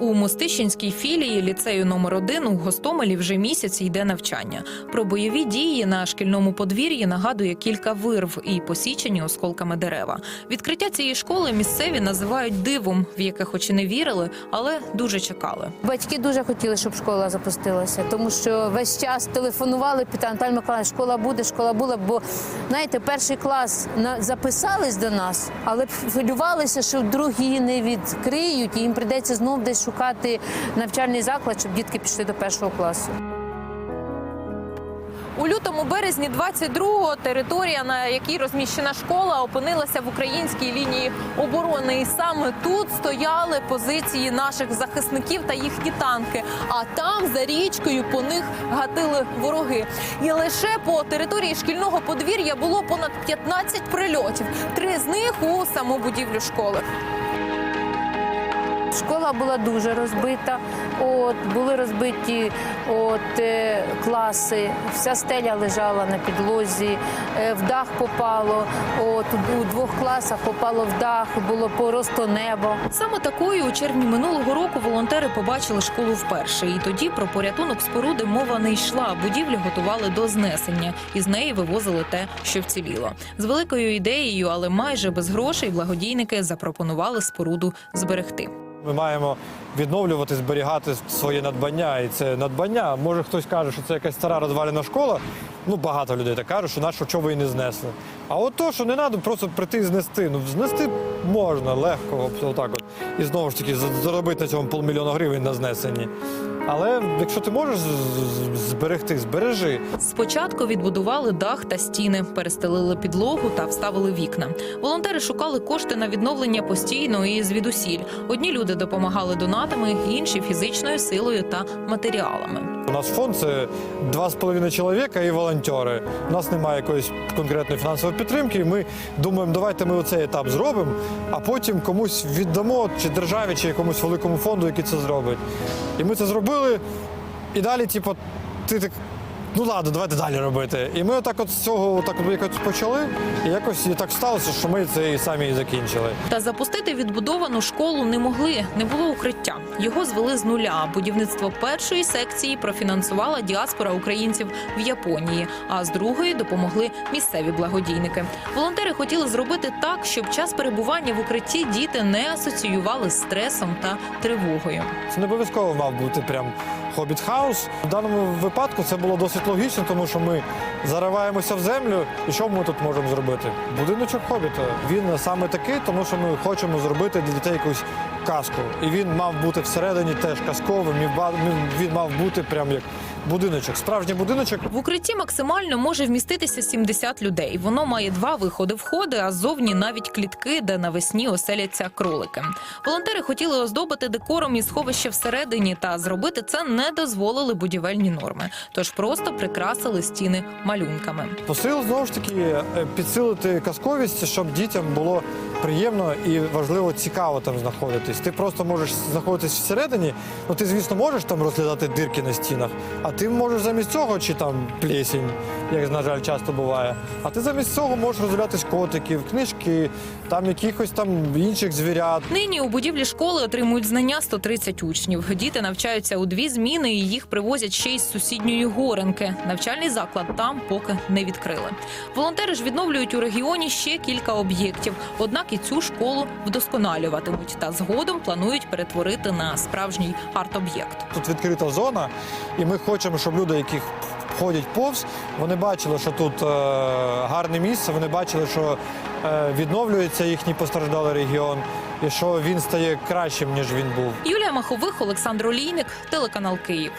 У Мостищинській філії ліцею номер 1 у Гостомелі вже місяць йде навчання. Про бойові дії на шкільному подвір'ї нагадує кілька вирв і посічені осколками дерева. Відкриття цієї школи місцеві називають дивом, в яке хоч і не вірили, але дуже чекали. Батьки дуже хотіли, щоб школа запустилася, тому що весь час телефонували, Наталя Миколаївна, школа буде, школа була. Бо знаєте, перший клас записались до нас, але хвилювалися, що вдруг її не відкриють, і їм прийдеться знов десь шукати навчальний заклад, щоб дітки пішли до першого класу. У лютому березні 22-го територія, на якій розміщена школа, опинилася в українській лінії оборони. І саме тут стояли позиції наших захисників та їхні танки. А там за річкою по них гатили вороги. І лише по території шкільного подвір'я було понад 15 прильотів. Три з них у саму будівлю школи. Школа була дуже розбита. От були розбиті от е, класи, вся стеля лежала на підлозі, е, в дах попало. От у двох класах попало в дах, було просто небо. Саме такою у червні минулого року волонтери побачили школу вперше. І тоді про порятунок споруди мова не йшла. Будівлі готували до знесення, і з неї вивозили те, що вціліло. З великою ідеєю, але майже без грошей, благодійники запропонували споруду зберегти. Ми маємо відновлювати, зберігати своє надбання. І це надбання. Може хтось каже, що це якась стара розвалена школа. Ну, багато людей так кажуть, що нащо чого ви не знесли. А от то, що не треба просто прийти і знести. Ну, знести можна легко, отак от. І знову ж таки заробити на цьому полмільйона гривень на знесенні. Але якщо ти можеш зберегти, збережи. Спочатку відбудували дах та стіни, перестелили підлогу та вставили вікна. Волонтери шукали кошти на відновлення постійно і звідусіль. Одні люди допомагали донатами, інші фізичною силою та матеріалами. У нас фонд це два з половиною чоловіка і волонтери. У нас немає якоїсь конкретної фінансової підтримки. Ми думаємо, давайте ми оцей етап зробимо, а потім комусь віддамо, чи державі, чи якомусь великому фонду, який це зробить. І ми це зробили. І далі, типу, ти так. Ну ладно, давайте далі робити. І ми отак от з цього так от якось почали, і якось і так сталося, що ми це і самі і закінчили. Та запустити відбудовану школу не могли, не було укриття. Його звели з нуля. Будівництво першої секції профінансувала діаспора українців в Японії, а з другої допомогли місцеві благодійники. Волонтери хотіли зробити так, щоб час перебування в укритті діти не асоціювали з стресом та тривогою. Це не обов'язково мав бути прям хобіт хаус. В даному випадку це було досить логічно, тому що ми зариваємося в землю. І що ми тут можемо зробити? Будиночок хобіта. Він саме такий, тому що ми хочемо зробити для дітей якусь казку. І він мав бути всередині теж казковим. і Він мав бути прям як будиночок. Справжній будиночок. В укритті максимально може вміститися 70 людей. Воно має два виходи входи, а ззовні навіть клітки, де навесні оселяться кролики. Волонтери хотіли оздобити декором і сховище всередині, та зробити це не дозволили будівельні норми. Тож просто прикрасили стіни малюнками. Посил знову ж таки е, підсилити казковість, щоб дітям було приємно і важливо цікаво там знаходитись. Ти просто можеш знаходитись всередині. Ну ти, звісно, можеш там розглядати дирки на стінах, а ти можеш замість цього, чи там плесінь, як на жаль, часто буває. А ти замість цього можеш роздивлятись котиків, книжки, там якихось там інших звірят. Нині у будівлі школи отримують знання 130 учнів. Діти навчаються у дві зміни, і їх привозять ще із сусідньої горенки. Навчальний заклад там поки не відкрили. Волонтери ж відновлюють у регіоні ще кілька об'єктів. Однак і цю школу вдосконалюватимуть та згодом планують перетворити на справжній арт-об'єкт. Тут відкрита зона, і ми хочемо, щоб люди, які ходять повз, вони бачили, що тут е, гарне місце, вони бачили, що е, відновлюється їхній постраждалий регіон, і що він стає кращим, ніж він був. Юлія Махових, Олександр Олійник, телеканал Київ.